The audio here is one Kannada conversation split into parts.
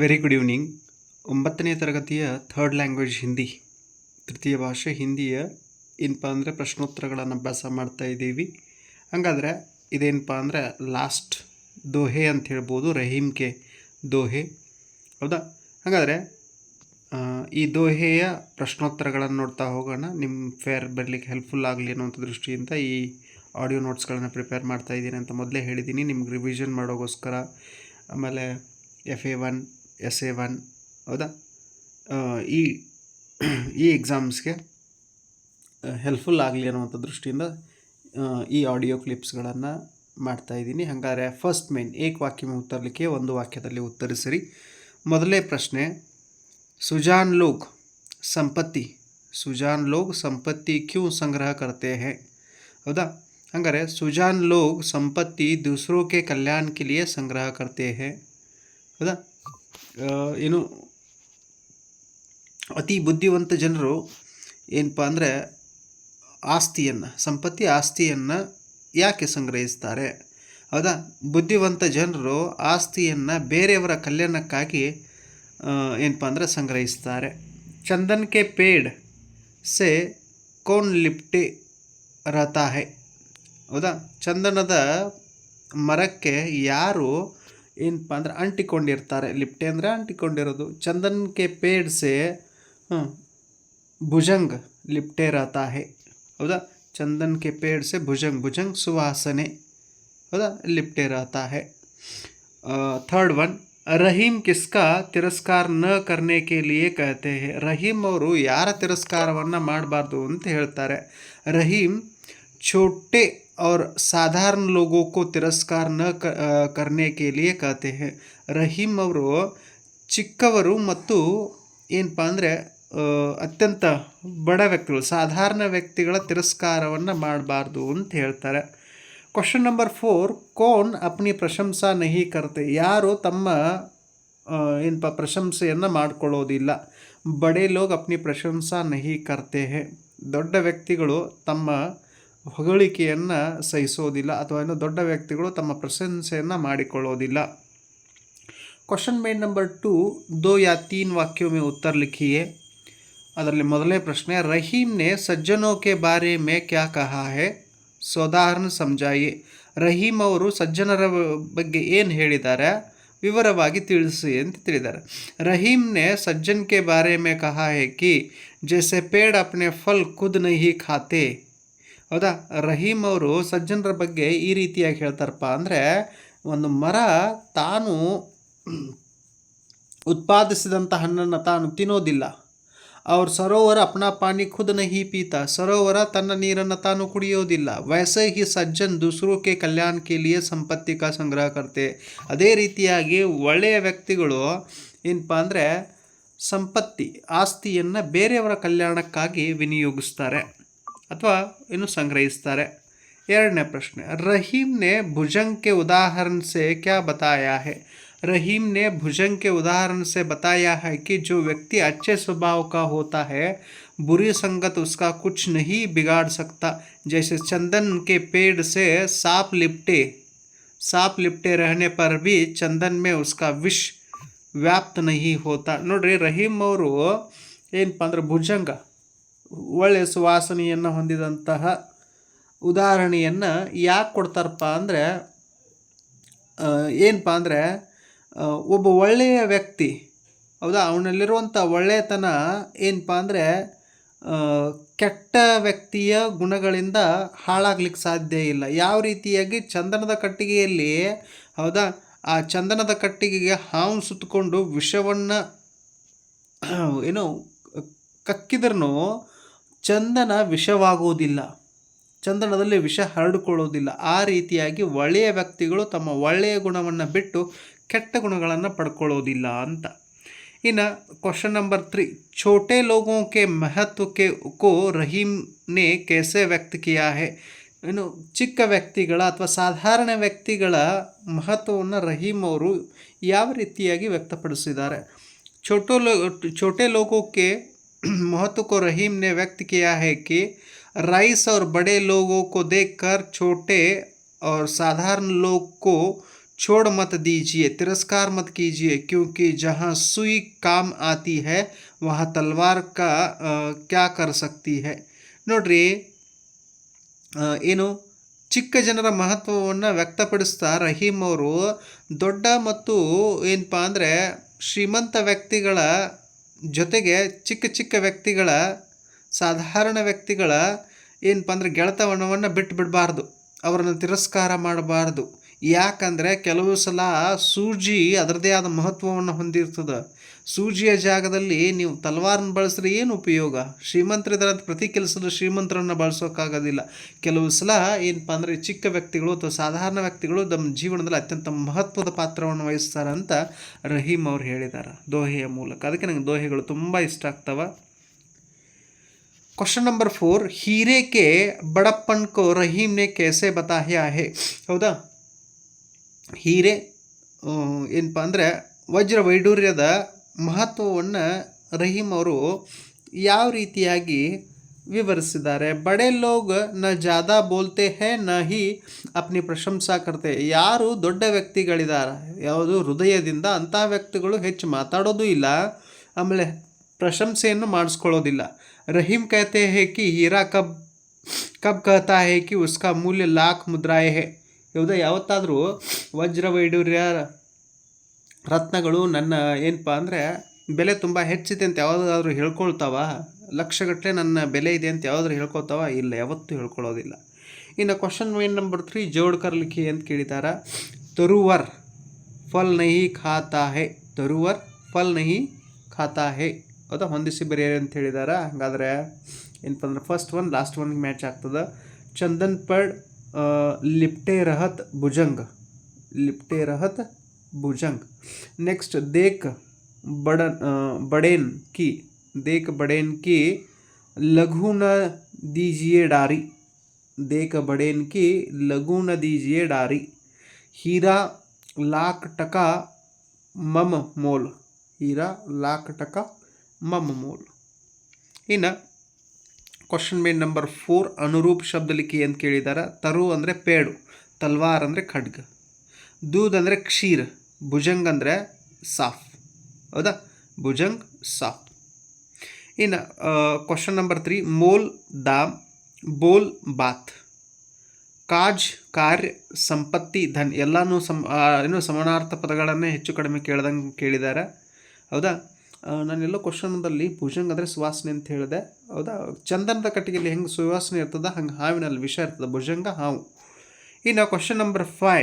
ವೆರಿ ಗುಡ್ ಈವ್ನಿಂಗ್ ಒಂಬತ್ತನೇ ತರಗತಿಯ ಥರ್ಡ್ ಲ್ಯಾಂಗ್ವೇಜ್ ಹಿಂದಿ. ತೃತೀಯ ಭಾಷೆ ಹಿಂದಿಯ ಏನಪ್ಪ ಅಂದರೆ ಪ್ರಶ್ನೋತ್ತರಗಳನ್ನು ಅಭ್ಯಾಸ ಮಾಡ್ತಾ ಇದ್ದೀವಿ. ಹಾಗಾದ್ರೆ ಇದೇನಪ್ಪ ಅಂದರೆ ಲಾಸ್ಟ್ ದೋಹೆ ಅಂತ ಹೇಳ್ಬೋದು ರಹೀಮ್ ಕೆ ದೋಹೆ. ಹೌದಾ? ಹಾಗಾದರೆ ಈ ದೋಹೆಯ ಪ್ರಶ್ನೋತ್ತರಗಳನ್ನು ನೋಡ್ತಾ ಹೋಗೋಣ. ನಿಮ್ಮ ಫೇರ್ ಬರಲಿಕ್ಕೆ ಹೆಲ್ಪ್ಫುಲ್ ಆಗಲಿ ಅನ್ನೋಂಥ ದೃಷ್ಟಿಯಿಂದ ಈ ಆಡಿಯೋ ನೋಟ್ಸ್ಗಳನ್ನು ಪ್ರಿಪೇರ್ ಮಾಡ್ತಾ ಇದ್ದೀನಿ ಅಂತ ಮೊದಲೇ ಹೇಳಿದ್ದೀನಿ. ನಿಮ್ಗೆ ರಿವಿಷನ್ ಮಾಡೋಗೋಸ್ಕರ. ಆಮೇಲೆ F A one S A one ಹೌದಾ ಆ, ಈ ಈ ಎಕ್ಸಾಮ್ಸ್ಗೆ ಹೆಲ್ಪ್ಫುಲ್ ಆಗಲಿ ಅನ್ನುವಂಥ ದೃಷ್ಟಿಯಿಂದ ಆ, ಈ ಆಡಿಯೋ ಕ್ಲಿಪ್ಸ್ಗಳನ್ನು ಮಾಡ್ತಾ ಇದ್ದೀನಿ ಹಾಗಾದರೆ ಫಸ್ಟ್ ಮೇನ್ ಏಕ್ ವಾಕ್ಯ में उत्तर लिखिए ಒಂದು ವಾಕ್ಯದಲ್ಲಿ ಉತ್ತರಿಸಿರಿ ಮೊದಲೇ ಪ್ರಶ್ನೆ सुजान लोग संपत्ति सुजान लोग संपत्ति क्यों संग्रह करते हैं ಹೌದಾ ಹಂಗಾರೆ ಸುಜಾನ್ ಲೋಗ್ ಸಂಪತ್ತಿ ದೂಸರೋ ಕೆ ಕಲ್ಯಾಣ ಕೆ ಲಿಯೆ ಸಂಗ್ರಹ ಕರ್ತೆ ಹೇ ಹೌದಾ ಆ, ಏನು ಅತಿ ಬುದ್ಧಿವಂತ ಜನರು ಏನಪ್ಪ ಅಂದರೆ ಆಸ್ತಿಯನ್ನು, ಸಂಪತ್ತಿ ಆಸ್ತಿಯನ್ನು ಯಾಕೆ ಸಂಗ್ರಹಿಸ್ತಾರೆ? ಹೌದಾ? ಬುದ್ಧಿವಂತ ಜನರು ಆಸ್ತಿಯನ್ನು ಬೇರೆಯವರ ಕಲ್ಯಾಣಕ್ಕಾಗಿ ಏನಪ್ಪ ಅಂದರೆ ಸಂಗ್ರಹಿಸ್ತಾರೆ. ಚಂದನ್ ಕೆ ಪೇಡ್ ಸೆ ಕೋನ್ ಲಿಪ್ಟಿ ರತಾಹೆ. ಹೌದಾ? ಚಂದನದ ಮರಕ್ಕೆ ಯಾರು ಏನಪ್ಪ ಅಂದ್ರೆ ಅಂಟಿಕೊಂಡಿರ್ತಾರೆ ಲಿಪ್ಟೆ ಅಂದರೆ ಅಂಟಿಕೊಂಡಿರೋದು ಚಂದನ್ ಕೆ ಪೇಡ್ಸೆ ಭುಜಂಗ್ ಲಿಪ್ಟೆ ರತಾ ಹೇ ಹೌದಾ ಚಂದನ್ ಕೆ ಪೇಡ್ಸೆ ಭುಜಂಗ್ ಭುಜಂಗ್ ಸುವಾಸನೆ ಹೌದಾ ಲಿಪ್ಟೆ ರತಾ ಹೇ ಥರ್ಡ್ वन ರಹೀಮ್ ಕಿಸ್ಕಾ ತಿರಸ್ಕಾರ ನ ಕರ್ನೆ ಕೆ ಲಿಯೆ ಕಹತೆ ಹೇ ರಹೀಮ್ ಅವರು ಯಾರ ತಿರಸ್ಕಾರವನ್ನು ಮಾಡಬಾರ್ದು ಅಂತ ಹೇಳ್ತಾರೆ ರಹೀಮ್ ಚೋಟೆ और साधारण लोगों को तिरस्कार न ಕ- ಆ, करने के लिए कहते हैं ರಹೀಮ್ ಅವರು ಚಿಕ್ಕವರು ಮತ್ತು ಏನಪ್ಪ ಅಂದರೆ ಅತ್ಯಂತ ಬಡ ವ್ಯಕ್ತಿಗಳು ಸಾಧಾರಣ ವ್ಯಕ್ತಿಗಳ ತಿರಸ್ಕಾರವನ್ನು ಮಾಡಬಾರ್ದು ಅಂತ ಹೇಳ್ತಾರೆ ಕ್ವಶನ್ ನಂಬರ್ ಫೋರ್ ಕೋನ್ ಅಪ್ನಿ ಪ್ರಶಂಸಾ ನಹಿ ಕರ್ತೆ ಯಾರು ತಮ್ಮ ಆ, ಏನಪ್ಪ ಪ್ರಶಂಸೆಯನ್ನು ಮಾಡ್ಕೊಳ್ಳೋದಿಲ್ಲ ಬಡೇ ಲೋಗ್ ಅಪ್ನಿ ಪ್ರಶಂಸಾ ನಹಿ ಕರ್ತೆ ಹೇ ದೊಡ್ಡ ವ್ಯಕ್ತಿಗಳು ತಮ್ಮ ಹೊಗಳಿಕೆಯನ್ನು ಸಹಿಸೋದಿಲ್ಲ ಅಥವಾ ಏನೋ ದೊಡ್ಡ ವ್ಯಕ್ತಿಗಳು ತಮ್ಮ ಪ್ರಶಂಸೆಯನ್ನು ಮಾಡಿಕೊಳ್ಳೋದಿಲ್ಲ. ಕ್ವಶನ್ ಮೇನ್ ನಂಬರ್ ಟು ದೋ ಯಾ ತೀನ್ ವಾಕ್ಯೋಮೆ ಉತ್ತರ ಲಿಖಿಯೇ? ಅದರಲ್ಲಿ ಮೊದಲನೇ ಪ್ರಶ್ನೆ ರಹೀಮ್ ಸಜ್ಜನೋಕೆ ಬಾರೆ ಮೇ ಕ್ಯಾ ಕಹಾ ಹೇ? ಸೋದಾಹರಣ ಸಮಜಾಯಿ ರಹೀಮ್ ಅವರು ಸಜ್ಜನರ ಬಗ್ಗೆ ಏನು ಹೇಳಿದ್ದಾರೆ? ವಿವರವಾಗಿ ತಿಳಿಸಿ ಅಂತ ತಿಳಿದ್ದಾರೆ. ರಹೀಮ್ನೆ ಸಜ್ಜನ್ ಕೆ ಬಾರೆ ಮೇ ಕಹಾ ಹೇ ಕಿ? ಜೆಸೆ ಪೇಡ್ ಅಪ್ನೆ ಫಲ್ ಖುದ್ ನಹಿ ಖಾತೆ? ಹೌದಾ? ರಹೀಮ್ ಅವರು ಸಜ್ಜನರ ಬಗ್ಗೆ ಈ ರೀತಿಯಾಗಿ ಹೇಳ್ತಾರಪ್ಪ ಅಂದರೆ, ಒಂದು ಮರ ತಾನು ಉತ್ಪಾದಿಸಿದಂಥ ಹಣ್ಣನ್ನು ತಾನು ತಿನ್ನೋದಿಲ್ಲ. ಅವ್ರ ಸರೋವರ ಅಪ್ನಾ ಪಾನಿ ಖುದ್ ನಹಿ ಪೀತಾ. ಸರೋವರ ತನ್ನ ನೀರನ್ನು ತಾನು ಕುಡಿಯೋದಿಲ್ಲ. ವೈಸೆ ಹಿ ಸಜ್ಜನ್ ದೂಸರೋ ಕೆ ಕಲ್ಯಾಣ ಕೆ ಲಿಯೆ ಸಂಪತ್ತಿ ಕಾ ಸಂಗ್ರಹ ಕರ್ತೆ. ಅದೇ ರೀತಿಯಾಗಿ ಒಳ್ಳೆಯ ವ್ಯಕ್ತಿಗಳು ಏನಪ್ಪ ಅಂದರೆ ಸಂಪತ್ತಿ, ಆಸ್ತಿಯನ್ನು ಬೇರೆಯವರ ಕಲ್ಯಾಣಕ್ಕಾಗಿ ವಿನಿಯೋಗಿಸ್ತಾರೆ. ಅಥವಾ ಏನು ಸಂಗ್ರಹಿಸ್ತಾರೆ ಎರಡನೇ ಪ್ರಶ್ನೆ रहीम ने भुजंग के उदाहरण से क्या बताया है रहीम ने भुजंग के उदाहरण से बताया है कि जो व्यक्ति अच्छे स्वभाव का होता है बुरी संगत उसका कुछ नहीं बिगाड़ सकता जैसे चंदन के पेड़ से सांप लिपटे सांप लिपटे रहने पर भी चंदन में उसका विष ವ್ಯಾಪ್ತ ನಹಿ ಹೋತಾ ನೋಡ್ರಿ ರಹೀಮ್ ಅವರು ಏನಪ್ಪ ಅಂದ್ರೆ ಭುಜಂಗ ಒಳ್ಳೆಯ ಸುವಾಸನೆಯನ್ನು ಹೊಂದಿದಂತಹ ಉದಾಹರಣೆಯನ್ನು ಯಾಕೆ ಕೊಡ್ತಾರಪ್ಪ ಅಂದರೆ ಏನಪ್ಪ ಅಂದರೆ ಒಬ್ಬ ಒಳ್ಳೆಯ ವ್ಯಕ್ತಿ, ಹೌದಾ? ಅವನಲ್ಲಿರುವಂಥ ಒಳ್ಳೆಯತನ ಏನಪ್ಪ ಅಂದರೆ ಕೆಟ್ಟ ವ್ಯಕ್ತಿಯ ಗುಣಗಳಿಂದ ಹಾಳಾಗ್ಲಿಕ್ಕೆ ಸಾಧ್ಯ ಇಲ್ಲ. ಯಾವ ರೀತಿಯಾಗಿ? ಚಂದನದ ಕಟ್ಟಿಗೆಯಲ್ಲಿ, ಹೌದಾ? ಆ ಚಂದನದ ಕಟ್ಟಿಗೆಗೆ ಹಾವು ಸುತ್ತಕೊಂಡು ವಿಷವನ್ನು, ಏನು ಕಕ್ಕಿದ್ರೂ ಚಂದನ ವಿಷವಾಗುವುದಿಲ್ಲ. ಚಂದನದಲ್ಲಿ ವಿಷ ಹರಡಿಕೊಳ್ಳುವುದಿಲ್ಲ. ಆ ರೀತಿಯಾಗಿ ಒಳ್ಳೆಯ ವ್ಯಕ್ತಿಗಳು ತಮ್ಮ ಒಳ್ಳೆಯ ಗುಣವನ್ನು ಬಿಟ್ಟು ಕೆಟ್ಟ ಗುಣಗಳನ್ನು ಪಡ್ಕೊಳ್ಳೋದಿಲ್ಲ ಅಂತ. ಇನ್ನು ಕ್ವಶನ್ ನಂಬರ್ ತ್ರೀ ಛೋಟೆ ಲೋಕೋಕೆ ಮಹತ್ವಕ್ಕೆ ಕೋ ರಹೀಮ್ನೇ ಕೆಸೆ ವ್ಯಕ್ತ ಕಿಯಾ ಹೇ ಏನು ಚಿಕ್ಕ ವ್ಯಕ್ತಿಗಳ ಅಥವಾ ಸಾಧಾರಣ ವ್ಯಕ್ತಿಗಳ ಮಹತ್ವವನ್ನು ರಹೀಮ್ ಅವರು ಯಾವ ರೀತಿಯಾಗಿ ವ್ಯಕ್ತಪಡಿಸಿದ್ದಾರೆ? ಛೋಟೋ ಲೋ, ಛೋಟೆ ಲೋಗೋಕ್ಕೆ महत्व को रहीम ने व्यक्त किया है कि राइस और बड़े लोगों को देखकर छोटे और साधारण लोग को छोड़ मत दीजिए तिरस्कार मत कीजिए क्योंकि जहाँ सुई काम आती है वहाँ तलवार का ಆ, क्या कर सकती है ನೋಡ್ರಿ ಆ, ಏನು ಚಿಕ್ಕ ಜನರ ಮಹತ್ವವನ್ನು ವ್ಯಕ್ತಪಡಿಸ್ತಾ ರಹೀಂ ಅವರು ದೊಡ್ಡ ಮತ್ತು ಏನಪ್ಪ ಅಂದರೆ ಶ್ರೀಮಂತ ವ್ಯಕ್ತಿಗಳ ಜೊತೆಗೆ ಚಿಕ್ಕ ಚಿಕ್ಕ ವ್ಯಕ್ತಿಗಳ ಸಾಧಾರಣ ವ್ಯಕ್ತಿಗಳ ಏನಪ್ಪ ಅಂದರೆ ಗೆಳೆತವನವನ್ನು ಬಿಟ್ಟು ಬಿಡಬಾರ್ದು ಅವರನ್ನು ತಿರಸ್ಕಾರ ಮಾಡಬಾರ್ದು. ಯಾಕಂದರೆ ಕೆಲವು ಸಲ ಸೂಜಿ ಅದರದೇ ಆದ ಮಹತ್ವವನ್ನು ಹೊಂದಿರ್ತದೆ ಸೂಜಿಯ ಜಾಗದಲ್ಲಿ ನೀವು ತಲವಾರನ್ನ ಬಳಸಿದ್ರೆ ಏನು ಉಪಯೋಗ ಶ್ರೀಮಂತರಿದ್ದಾರೆ ಅಂತ ಪ್ರತಿ ಕೆಲಸದ ಶ್ರೀಮಂತರನ್ನು ಬಳಸೋಕ್ಕಾಗೋದಿಲ್ಲ ಕೆಲವು ಸಲ ಏನಪ್ಪ ಅಂದರೆ ಚಿಕ್ಕ ವ್ಯಕ್ತಿಗಳು ಅಥವಾ ಸಾಧಾರಣ ವ್ಯಕ್ತಿಗಳು ನಮ್ಮ ಜೀವನದಲ್ಲಿ ಅತ್ಯಂತ ಮಹತ್ವದ ಪಾತ್ರವನ್ನು ವಹಿಸ್ತಾರೆ ಅಂತ ರಹೀಮ್ ಅವ್ರು ಹೇಳಿದ್ದಾರೆ ದೋಹೆಯ ಮೂಲಕ ಅದಕ್ಕೆ ನನಗೆ ದೋಹೆಗಳು ತುಂಬ ಇಷ್ಟ ಆಗ್ತವೆ ಕ್ವಶನ್ ನಂಬರ್ ಫೋರ್ हीरे के बड़प्पन को रहीम ने कैसे बताया है ಹೌದಾ ಹೀರೆ ಏನಪ್ಪ ಅಂದರೆ ವಜ್ರ ವೈಡೂರ್ಯದ ಮಹತ್ವವನ್ನು ರಹೀಮ್ ಅವರು ಯಾವ ರೀತಿಯಾಗಿ ವಿವರಿಸಿದ್ದಾರೆ? ಬಡೆ ಲೋಗ್ನ ಜಾದಾ ಬೋಲ್ತೆ ಹೇ, ನ ಹಿ ಅಪ್ನಿ ಪ್ರಶಂಸಾ ಕರ್ತೆ. ಯಾರು ದೊಡ್ಡ ವ್ಯಕ್ತಿಗಳಿದ್ದಾರೆ? ಯಾವುದು? ಹೃದಯದಿಂದ ಅಂತಹ ವ್ಯಕ್ತಿಗಳು ಹೆಚ್ಚು ಮಾತಾಡೋದು ಇಲ್ಲ. ಆಮೇಲೆ ಪ್ರಶಂಸೆಯನ್ನು ಮಾಡಿಸ್ಕೊಳ್ಳೋದಿಲ್ಲ. ರಹೀಮ್ ಕಹತೆ ಹೇ ಕಿ ಹೀರಾ ಕಬ್ ಕಬ್ ಕಹತಾ ಹೇ ಕಿ ಉಸ್ಕಾ ಮೂಲ್ಯ ಲಾಖ್ ಮುದ್ರಾಯೇ ಹೇ. ಹೌದಾ? ಯಾವತ್ತಾದರೂ ವಜ್ರ ವೈಡೂರ್ಯ ರತ್ನಗಳು ನನ್ನ ಏನಪ್ಪ ಅಂದರೆ ಬೆಲೆ ತುಂಬ ಹೆಚ್ಚಿದೆ ಅಂತ ಯಾವುದಾದ್ರೂ ಹೇಳ್ಕೊಳ್ತಾವ? ಲಕ್ಷಗಟ್ಟಲೆ ನನ್ನ ಬೆಲೆ ಇದೆ ಅಂತ ಯಾವುದಾದ್ರೂ ಹೇಳ್ಕೊಳ್ತಾವ? ಇಲ್ಲ, ಯಾವತ್ತೂ ಹೇಳ್ಕೊಳ್ಳೋದಿಲ್ಲ ಇನ್ನು ಕ್ವಶನ್ ಏನು ನಂಬರ್ ತ್ರೀ ಜೋಡ್ ಕರ್ಲಿಕ್ಕೆ ಅಂತ ಕೇಳಿದಾರ? ತರುವರ್ ಫಲ್ ನಹಿ ಖಾತಾ ಹೇ. ತರುವರ್ ಫಲ್ ನಹಿ ಖಾತಾ ಹೇ. ಹೌದಾ? ಹೊಂದಿಸಿ ಬರೆಯರಿ ಅಂತ ಹೇಳಿದಾರ. ಹಾಗಾದ್ರೆ ಏನಪ್ಪ ಅಂದ್ರೆ ಫಸ್ಟ್ ಒನ್ ಲಾಸ್ಟ್ ಒನ್ಗೆ ಮ್ಯಾಚ್ ಆಗ್ತದೆ. ಚಂದನ್ ಪಡ್ लिपटे रहत भुजंग। लिपटे रहत भुजंग। नेक्स्ट देख बड़न बड़ेन की। देख बड़ेन की, लघु न दीजिए डारी। देख बड़ेन की, लघु न दीजिए डारी। हीरा लाख टका मम मोल। हीरा लाख टका मम मोल। इन ಕ್ವಶನ್ ಮೇನ್ ನಂಬರ್ ಫೋರ್ ಅನುರೂಪ್ ಶಬ್ದ ಲಿಖಿ ಅಂತ ಕೇಳಿದ್ದಾರೆ ತರು ಅಂದರೆ ಪೇಡು, ತಲ್ವಾರ್ ಅಂದರೆ ಖಡ್ಗ, ದೂದ್ ಅಂದರೆ ಕ್ಷೀರ್, ಭುಜಂಗ್ ಅಂದರೆ ಸಾಫ್. ಹೌದಾ? ಭುಜಂಗ್, ಸಾಫ್. ಇನ್ನು ಕ್ವಶನ್ ನಂಬರ್ ತ್ರೀ ಮೋಲ್, ದಾಮ್, ಬೋಲ್, ಬಾತ್. ಕಾಜ್, ಕಾರ್ಯ, ಸಂಪತ್ತಿ, ಧನ್, ಎಲ್ಲನೂ ಸಮ ಏನು ಸಮಾನಾರ್ಥ ಪದಗಳನ್ನೇ ಹೆಚ್ಚು ಕಡಿಮೆ ಕೇಳ್ದಂಗೆ ಕೇಳಿದ್ದಾರೆ ಹೌದಾ? ನಾನೆಲ್ಲೋ ಕ್ವಶನ್ದಲ್ಲಿ ಭುಜಂಗ ಅಂದರೆ ಸುವಾಸನೆ ಅಂತ ಹೇಳಿದೆ. ಹೌದಾ? ಚಂದನದ ಕಟ್ಟಿಗೆಯಲ್ಲಿ ಹೆಂಗೆ ಸುವಾಸನೆ ಇರ್ತದೆ, ಹಂಗೆ ಹಾವಿನಲ್ಲಿ ವಿಷ ಇರ್ತದೆ, ಭುಜಂಗ ಹಾವು. ಇನ್ನು ಕ್ವಶನ್ ನಂಬರ್ ಫೈ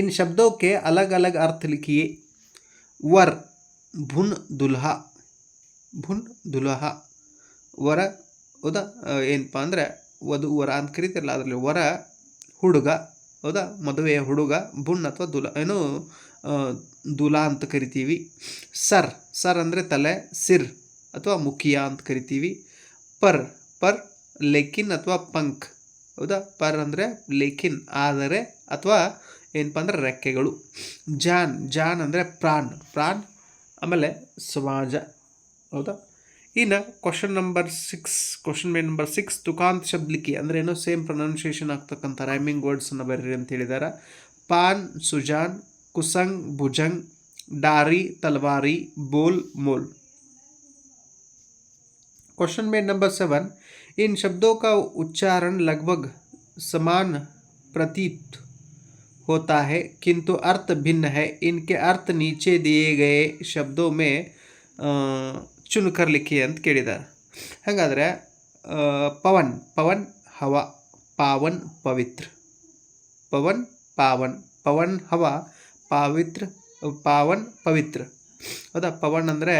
ಇನ್ ಶಬ್ದಕ್ಕೆ ಅಲಗ್ ಅಲಗ್ ಅರ್ಥ ಲಿಖಿಯೇ. ವರ್, ಭುನ್ ದುಲ್ಹಾ. ಭುನ್ ದುಲಹಾ. ವರ, ಹೌದಾ? ಏನಪ್ಪ ಅಂದರೆ ವಧು ವರ ಅಂತ ಕರಿತಿರಲ್ಲ, ಅದರಲ್ಲಿ ವರ, ಹುಡುಗ, ಹೌದಾ? ಮದುವೆಯ ಹುಡುಗ, ಭುನ್ ಅಥವಾ ದುಲ ಏನು ದುಲ ಅಂತ ಕರಿತೀವಿ. ಸರ್ ಸರ್ ಅಂದರೆ ತಲೆ, ಸಿರ್ ಅಥವಾ ಮುಖಿಯಾ ಅಂತ ಕರಿತೀವಿ. ಪರ್ ಪರ್, ಲೆಕಿನ್ ಅಥವಾ ಪಂಕ್. ಹೌದಾ? ಪರ್ ಅಂದರೆ ಲೇಖಿನ್ ಆದರೆ ಅಥವಾ ಏನಪ್ಪ ಅಂದರೆ ರೆಕ್ಕೆಗಳು. ಜಾನ್ ಜಾನ್ ಅಂದರೆ ಪ್ರಾಣ್ ಪ್ರಾಣ್ ಆಮೇಲೆ ಸಮಾಜ. ಹೌದಾ? ಇನ್ನು ಕ್ವಶನ್ ನಂಬರ್ ಸಿಕ್ಸ್, ಕ್ವಶನ್ ಮೇ ನಂಬರ್ ಸಿಕ್ಸ್, ತುಕಾಂತ್ ಶಬ್ಲಿಕಿ ಅಂದರೆ ಏನೋ ಸೇಮ್ ಪ್ರೊನೌನ್ಸಿಯೇಷನ್ ಆಗ್ತಕ್ಕಂಥ ರೈಮಿಂಗ್ ವರ್ಡ್ಸನ್ನು ಬರೀರಿ ಅಂತ ಹೇಳಿದ್ದಾರೆ ಪಾನ್, ಸುಜಾನ್ ಕುಸಂಗ್ ಭುಜಂಗ್ ಡಾರಿ ತಲ್ವಾರಿ ಬೋಲ್ ಮೋಲ್ क्वेश्चन में नंबर सेवन इन शब्दों का उच्चारण लगभग समान प्रतीत होता है किंतु अर्थ भिन्न है इनके अर्थ नीचे दिए गए शब्दों में ಆ, ಚುನುಕರ್ ಲಿಖಿ ಅಂತ ಕೇಳಿದ್ದಾರೆ ಹಾಗಾದರೆ ಆ, ಪವನ್ ಪವನ್ ಹವ ಪಾವನ್ ಪವಿತ್ರ ಪವನ್ ಪಾವನ್ ಪವನ್ ಹವ ಪಾವಿತ್ರ, ಪಾವನ್ ಪವಿತ್ರ. ಹೌದಾ? ಪವನ್ ಅಂದರೆ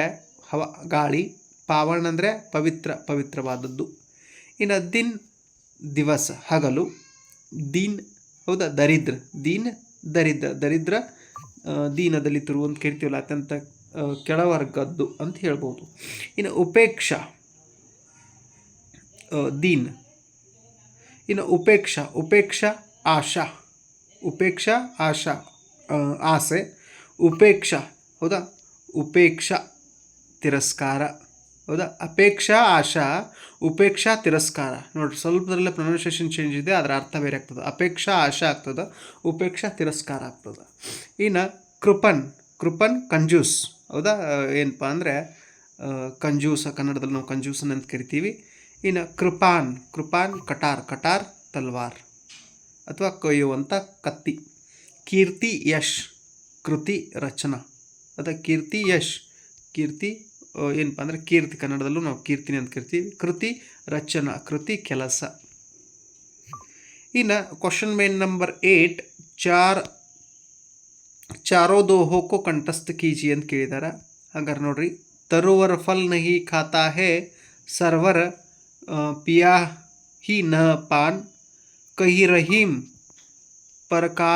ಹವ, ಗಾಳಿ. ಪಾವನ್ ಅಂದರೆ ಪವಿತ್ರ, ಪವಿತ್ರವಾದದ್ದು. ಇನ್ನು ದಿನ್, ದಿವಸ, ಹಗಲು. ದೀನ್, ಹೌದಾ? ದರಿದ್ರ. ದೀನ್, ದರಿದ್ರ. ದರಿದ್ರ ದೀನದಲ್ಲಿ ದೀನ ದಲಿತರು ಅಂತ ಕೇಳ್ತೀವಲ್ಲ, ಅತ್ಯಂತ ಕೆಳವರ್ಗದ್ದು ಅಂತ ಹೇಳ್ಬೋದು. ಇನ್ನು ಉಪೇಕ್ಷ ದೀನ್. ಇನ್ನು ಉಪೇಕ್ಷ ಉಪೇಕ್ಷ, ಆಶಾ. ಉಪೇಕ್ಷ, ಆಶಾ. ಆಸೆ. ಉಪೇಕ್ಷ, ಹೌದಾ? ಉಪೇಕ್ಷಾ ತಿರಸ್ಕಾರ, ಹೌದಾ? ಅಪೇಕ್ಷಾ ಆಶಾ, ಉಪೇಕ್ಷಾ ತಿರಸ್ಕಾರ. ನೋಡ್ರಿ, ಸ್ವಲ್ಪದಲ್ಲೇ ಪ್ರೊನೌನ್ಸಿಯೇಷನ್ ಚೇಂಜ್ ಇದೆ, ಅದರ ಅರ್ಥ ಬೇರೆ ಆಗ್ತದೆ. ಅಪೇಕ್ಷಾ ಆಶಾ ಆಗ್ತದೆ, ಉಪೇಕ್ಷಾ ತಿರಸ್ಕಾರ ಆಗ್ತದೆ. ಇನ್ನು ಕೃಪನ್ ಕೃಪನ್ ಕಂಜೂಸ್, ಹೌದಾ? ಏನಪ್ಪ ಅಂದರೆ ಕಂಜೂಸ, ಕನ್ನಡದಲ್ಲಿ ನಾವು ಕಂಜೂಸನ್ ಅಂತ ಕರಿತೀವಿ. ಇನ್ನು ಕೃಪಾನ್ ಕೃಪಾನ್ ಕಟಾರ್ ಕಟಾರ್ ತಲ್ವಾರ್, ಅಥವಾ ಕೊಯ್ಯುವಂಥ ಕತ್ತಿ. ಕೀರ್ತಿ ಯಶ್, ಕೃತಿ ರಚನಾ. ಅದ ಕೀರ್ತಿ ಯಶ್, ಕೀರ್ತಿ ಏನಪ್ಪ ಅಂದರೆ ಕೀರ್ತಿ ಕನ್ನಡದಲ್ಲೂ ನಾವು ಕೀರ್ತಿನಿ ಅಂತ ಕರಿತೀವಿ. ಕೃತಿ ರಚನಾ, ಕೃತಿ ಕೆಲಸ. ಇನ್ನು ಕ್ವಶನ್ ಮೇನ್ ನಂಬರ್ ಏಯ್ಟ್ ಚಾರ್ ಚಾರೋ ದೋಹೋಕೋ ಕಂಠಸ್ಥ ಕೀಜಿ ಅಂತ ಕೇಳಿದ್ದಾರೆ ಹಾಗಾರೆ ನೋಡ್ರಿ, ತರುವರ ಫಲ್ ನಹಿ ಖಾತಾ ಹೇ, ಸರ್ವರ್ ಪಿಯಾ ಹಿ ನ ಪಾನ್, ಕಹಿ ರಹೀಮ್ ಪರಕಾ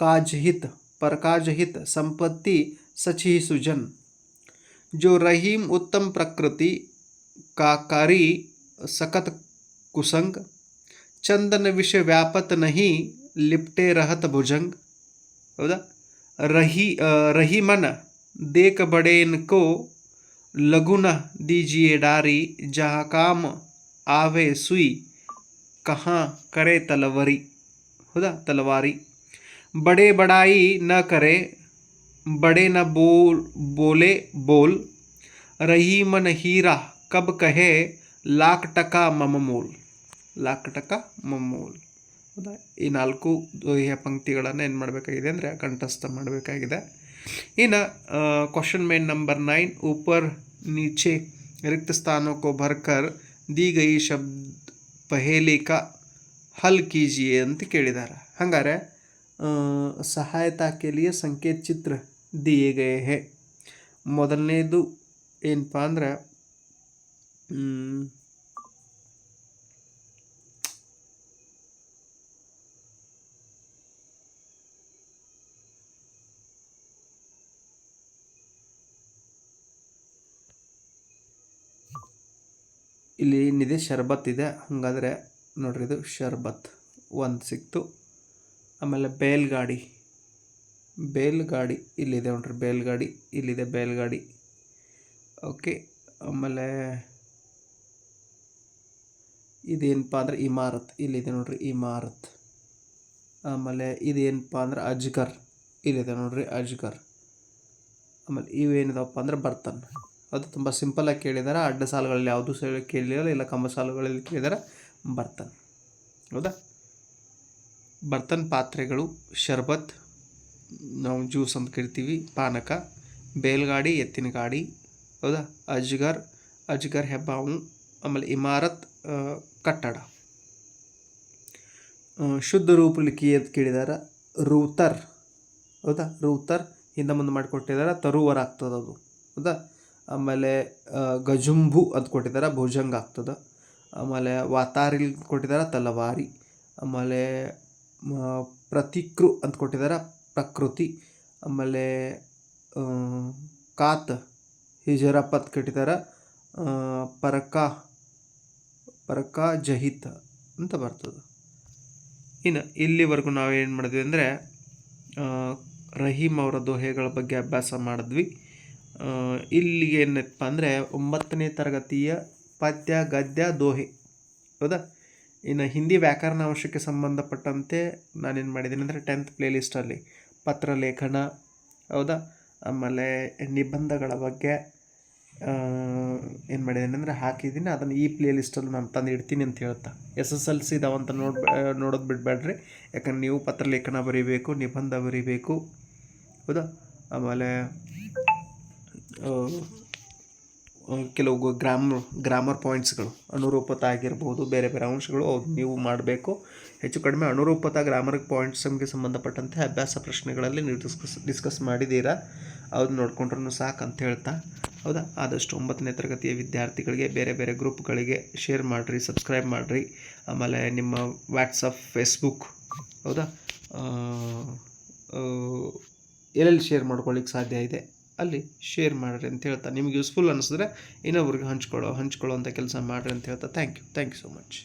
काजहित परकाजहित संपत्ति सची सुजन। जो रहीम उत्तम प्रकृति का कारी सकत कुसंग चंदन विष व्यापत नहीं लिपटे रहत भुजंग। रही अ, रहीमन देख बड़े इनको लघु न दीजिए डारी जहाँ काम आवे सुई कहाँ करे तलवरी। हौदा? तलवारी। बड़े बड़ाई न करे बड़े न बोल बोले बोल रही मन हीरा कब कहे लाख टका मम ಮೂಲ್ ಲಾಖ ಟಕ ಮಮ ಮೂಲ್ ಹೌದಾ ಈ ನಾಲ್ಕು ದೋಹೆಯ ಪಂಕ್ತಿಗಳನ್ನು ಏನು ಮಾಡಬೇಕಾಗಿದೆ ಅಂದರೆ ಕಂಠಸ್ಥ ಮಾಡಬೇಕಾಗಿದೆ ಇನ್ನು ಕ್ವಶನ್ ಮೇನ್ ನಂಬರ್ नाइन ऊपर नीचे रिक्त स्थानों को भरकर दी गई शब्द पहेली का ಹಲ್ ಕೀಜಿಯೆ ಅಂತ ಕೇಳಿದ್ದಾರೆ ಹಂಗಾರೆ ಆ, ಕೆ ಕೇಲಿಯ ಸಂಕೇತ ಚಿತ್ರ ದಿಯೆ ಗಯೇ ಹೇ. ಮೊದಲನೇದು ಏನಪ್ಪ ಅಂದ್ರೆ ಇಲ್ಲಿ ಏನಿದೆ ಶರ್ಬತ್ ಇದೆ. ಹಾಗಾದರೆ ನೋಡ್ರಿ ಇದು ಶರ್ಬತ್. ಒಂದು ಸಿಕ್ತು. ಆಮೇಲೆ ಬೇಲ್ಗಾಡಿ ಬೇಲ್ಗಾಡಿ ಇಲ್ಲಿದೆ ನೋಡ್ರಿ, ಬೇಲ್ಗಾಡಿ, ಇಲ್ಲಿದೆ ಬೇಲ್ಗಾಡಿ. ಓಕೆ ಆಮೇಲೆ ಇದೇನಪ್ಪ ಅಂದ್ರೆ ಇಮಾರತ್, ಇಲ್ಲಿದೆ ನೋಡ್ರಿ ಇಮಾರತ್. ಆಮೇಲೆ ಇದೇನಪ್ಪ ಅಂದ್ರೆ ಅಜ್ಗರ್, ಇಲ್ಲಿದೆ ನೋಡ್ರಿ ಅಜ್ಗರ್. ಆಮೇಲೆ ಇವೇನಿದಾವಪ್ಪ ಅಂದ್ರೆ ಬರ್ತನ್. ಅದು ತುಂಬ ಸಿಂಪಲಾಗಿ ಕೇಳಿದ್ದಾರೆ ಅಡ್ಡ ಸಾಲುಗಳಲ್ಲಿ ಯಾವುದೂ ಸಹ ಕೇಳಿಲ್ಲ, ಇಲ್ಲ ಕಂಬ ಸಾಲುಗಳಲ್ಲಿ ಕೇಳಿದ್ದಾರೆ ಬರ್ತನ್. ಹೌದಾ? ಬರ್ತನ್ ಪಾತ್ರೆಗಳು, ಶರ್ಬತ್, ನಾವು ಜ್ಯೂಸ್ ಅಂತ ಕರಿತೀವಿ, ಪಾನಕ, ಬೇಲ್ಗಾಡಿ ಎತ್ತಿನ ಗಾಡಿ ಹೌದಾ? ಅಜ್ಗರ್ ಅಜ್ಗರ್ ಹೆಬ್ಬಾವು ಆಮೇಲೆ ಇಮಾರತ್ ಕಟ್ಟಡ. ಶುದ್ಧ ರೂಪಲಿಕ್ಕಿ ಅಂತ ಕೇಳಿದಾರೆ, ರೂತರ್, ಹೌದಾ? ರೂತರ್, ಹಿಂದೆ ಮುಂದೆ ಮಾಡಿಕೊಟ್ಟಿದ್ದಾರೆ ತರುವರ ಆಗ್ತದೆ ಅದು, ಹೌದಾ? ಆಮೇಲೆ ಗಜುಂಬು ಅಂತ ಕೊಟ್ಟಿದ್ದಾರೆ ಭುಜಂಗ ಆಗ್ತದೆ, ಆಮೇಲೆ ವಾತಾರಿಲ್ ಕೊಟ್ಟಿದ್ದಾರೆ ತಲವಾರಿ, ಆಮೇಲೆ ಪ್ರತಿಕೃ ಅಂತ ಕೊಟ್ಟಿದ್ದಾರೆ. ಪ್ರಕೃತಿ, ಆಮೇಲೆ ಕಾತ್ ಹಿಜರಪ್ಪ ಅಂತ ಕೊಟ್ಟಿದ್ದಾರೆ. ಪರಕ ಪರಕ ಜಹಿತ್ ಅಂತ ಬರ್ತದೆ. ಇನ್ನು ಇಲ್ಲಿವರೆಗೂ ನಾವು ಏನು ಮಾಡಿದ್ವಿ ಅಂದರೆ ರಹೀಮ್ ಅವರ ದೋಹೆಗಳ ಬಗ್ಗೆ ಅಭ್ಯಾಸ ಮಾಡಿದ್ವಿ. ಇಲ್ಲಿ ಏನಪ್ಪ ಅಂದರೆ ಒಂಬತ್ತನೇ ತರಗತಿಯ ಪದ್ಯ, ಗದ್ಯ, ದೋಹೆ. ಹೌದಾ? ಇನ್ನು ಹಿಂದಿ ವ್ಯಾಕರಣ ಅಂಶಕ್ಕೆ ಸಂಬಂಧಪಟ್ಟಂತೆ ನಾನೇನು ಮಾಡಿದ್ದೀನಿ ಅಂದರೆ ಟೆಂತ್ ಪ್ಲೇಲಿಸ್ಟಲ್ಲಿ ಪತ್ರಲೇಖನ ಹೌದಾ? ಆಮೇಲೆ ನಿಬಂಧಗಳ ಬಗ್ಗೆ ಏನು ಮಾಡಿದ್ದೀನಿ ಅಂದರೆ ಹಾಕಿದ್ದೀನಿ. ಅದನ್ನು ಈ ಪ್ಲೇ ಲಿಸ್ಟಲ್ಲಿ ನಾನು ತಂದು ಇಡ್ತೀನಿ ಅಂತ ಹೇಳ್ತಾ. ಎಸ್ ಎಸ್ ಎಲ್ ಸಿ ಇದಾವಂತ ನೋಡ್, ನೋಡೋದು ಬಿಡಬೇಡ್ರಿ. ಯಾಕಂದ್ರೆ ನೀವು ಪತ್ರಲೇಖನ ಬರೀಬೇಕು, ನಿಬಂಧ ಬರೀಬೇಕು, ಹೌದಾ? ಆಮೇಲೆ ಕೆಲವು ಗ್ರಾಮರ್ ಗ್ರಾಮರ್ ಪಾಯಿಂಟ್ಸ್ಗಳು ಅನುರೂಪತ ಆಗಿರ್ಬೋದು, ಬೇರೆ ಬೇರೆ ಅಂಶಗಳು ನೀವು ಮಾಡಬೇಕು. ಹೆಚ್ಚು ಕಡಿಮೆ ಅನುರೂಪತ ಗ್ರಾಮರ್ ಪಾಯಿಂಟ್ಸ್ಗೆ ಸಂಬಂಧಪಟ್ಟಂತೆ ಅಭ್ಯಾಸ ಪ್ರಶ್ನೆಗಳಲ್ಲಿ ನೀವು ಡಿಸ್ಕಸ್ ಡಿಸ್ಕಸ್ ಮಾಡಿದ್ದೀರಾ? ಅದು ನೋಡ್ಕೊಂಡ್ರೂ ಸಾಕು ಅಂತ ಹೇಳ್ತಾ. ಹೌದಾ? ಆದಷ್ಟು ಒಂಬತ್ತನೇ ತರಗತಿಯ ವಿದ್ಯಾರ್ಥಿಗಳಿಗೆ, ಬೇರೆ ಬೇರೆ ಗ್ರೂಪ್ಗಳಿಗೆ ಶೇರ್ ಮಾಡಿರಿ ಸಬ್ಸ್ಕ್ರೈಬ್ ಮಾಡಿರಿ. ಆಮೇಲೆ ನಿಮ್ಮ ವ್ಯಾಟ್ಸಪ್ ಫೇಸ್ಬುಕ್ ಹೌದಾ? ಎಲ್ಲೆಲ್ಲಿ ಶೇರ್ ಮಾಡ್ಕೊಳ್ಳಿಕ್ಕೆ ಸಾಧ್ಯ ಇದೆ? ಅಲ್ಲಿ ಶೇರ್ ಮಾಡಿರಿ ಅಂತ ಹೇಳ್ತಾ. ನಿಮ್ಗೆ ಯೂಸ್ಫುಲ್ ಅನಿಸಿದ್ರೆ ಇನ್ನೊಬ್ರಿಗೆ ಹಂಚ್ಕೊಳ್ಳೋ ಹಂಚ್ಕೊಳ್ಳೋ ಅಂಥ ಕೆಲಸ ಮಾಡಿರಿ ಅಂತ ಹೇಳ್ತಾ. Thank you thank you so much